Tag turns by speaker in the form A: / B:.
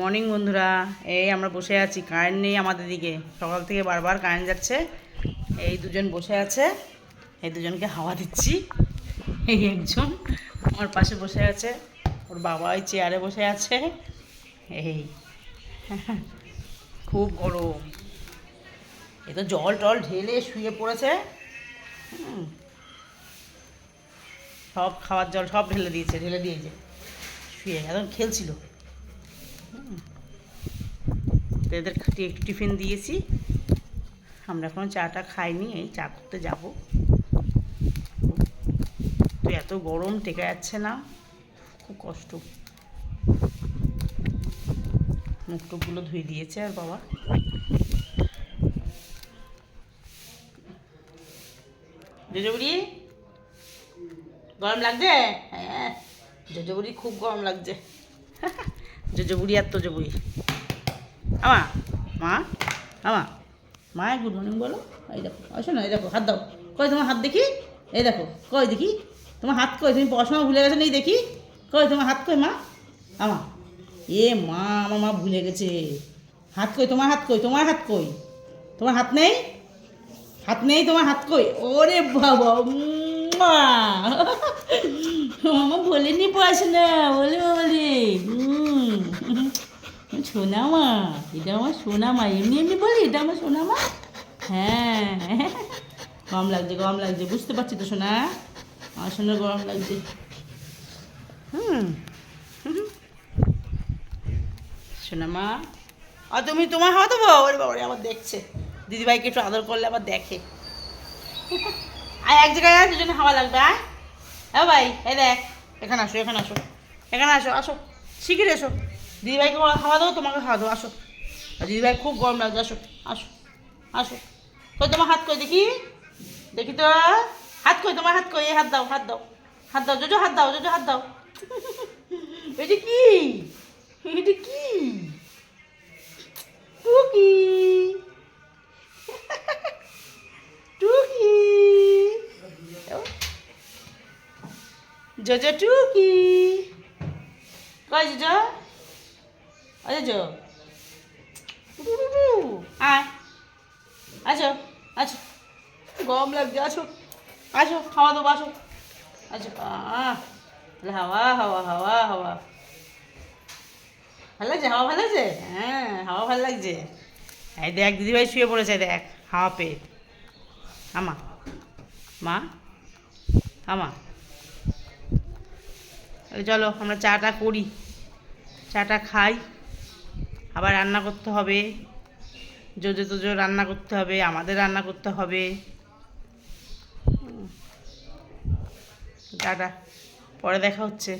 A: Morning বন্ধুরা। এই আমরা বসে আছি। কারেন্ট নেই আমাদের দিকে। সকাল থেকে বারবার কারেন্ট যাচ্ছে। এই দুজন বসে আছে। এই দুজনকে হাওয়া দিচ্ছি। এই একজন আমার পাশে বসে আছে। ওর বাবা ওই চেয়ারে বসে আছে। এই। খুব গরম। এ তো জল টল ঢেলে শুয়ে পড়েছে। সব খাওয়ার জল সব ঢেলে দিয়েছে ঢেলে দিয়েছে। শুয়ে, একদম খেলছিল। এদের টিফিন দিয়েছি। আমরা এখনও চাটা খাইনি, এই চা করতে যাব। তো এত গরম, টেকা যাচ্ছে না। খুব কষ্ট। মুখ টুকগুলো ধুয়ে দিয়েছে আর বাবা। জজবুড়ি গরম লাগছে? হ্যাঁ। জজবুড়ি খুব গরম লাগছে। জজবুড়ি আর তোজবুড়ি আমা, মা আমা। মা গুড মর্নিং বলো। এই দেখো আসো না এই দেখো, হাত দাও। কই তোমার হাত দেখি? এই দেখো, কই দেখি? তোমার হাত কই? তুমি পড়াশোনা ভুলে গেছো নেই দেখি? কই তোমার হাত কই, মা? আমা। এ মা, আমার মা ভুলে গেছে। হাত কই, তোমার হাত কই? তোমার হাত কই? তোমার হাত নেই? হাত নেই, তোমার হাত কই? ওরে বাবা মা মামা বলেনি পড়াশোনা, বলে বলে। হুম। সোনা মা এটা আমার সোনা মা এমনি এমনি বলি এটা আমার সোনা মা হ্যাঁ গরম লাগছে গরম লাগছে বুঝতে পারছি তো সোনা। আমার সোনা গরম লাগছে। হুম সোনা মা আর তুমি তোমার হাওয়া দেবো? ওরে বাবারে আবার দেখছে। দিদিভাইকে একটু আদর করলে আবার দেখে। আর এক জায়গায় আয়, দুজনে হাওয়া লাগবে হ্যাঁ ভাই এই দেখ এখানে আসো এখানে আসো। এখানে আসো আসো। শিখির এসো। দিদিভাইকে খাওয়া দাও, তোমাকে খাওয়া দাও, আসো। দিদিভাই খুব গরম লাগছে, আসো আসো আসো। কই তোমার হাত কই, দেখি? দেখি তো। হাত কই, তোমার হাত কই? হাত দাও হাত দাও। হাত দাও, জোজো হাত দাও, জোজো হাত দাও। এটা কি? এটা কি? টুকি। টুকি। জোজো টুকি। কই জোজো? আরে জো আয়। আছো আছো গরম লাগছে, আছো। আসো খাওয়া দেবো আসো আচ্ছা আহ তাহলে হাওয়া হাওয়া হাওয়া হাওয়া। ভালো লাগছে, হাওয়া ভালো লাগছে? হ্যাঁ হাওয়া ভালো লাগছে। এই দেখ, দিদিভাই শুয়ে পড়েছে, দেখ, হাওয়া পেয়ে। আমা, মা, আমা। চলো, আমরা চাটা করি। চাটা খাই। আবার রান্না করতে হবে। জোজো তোজো রান্না করতে হবে, আমাদের রান্না করতে হবে। টাটা পরে দেখা হচ্ছে।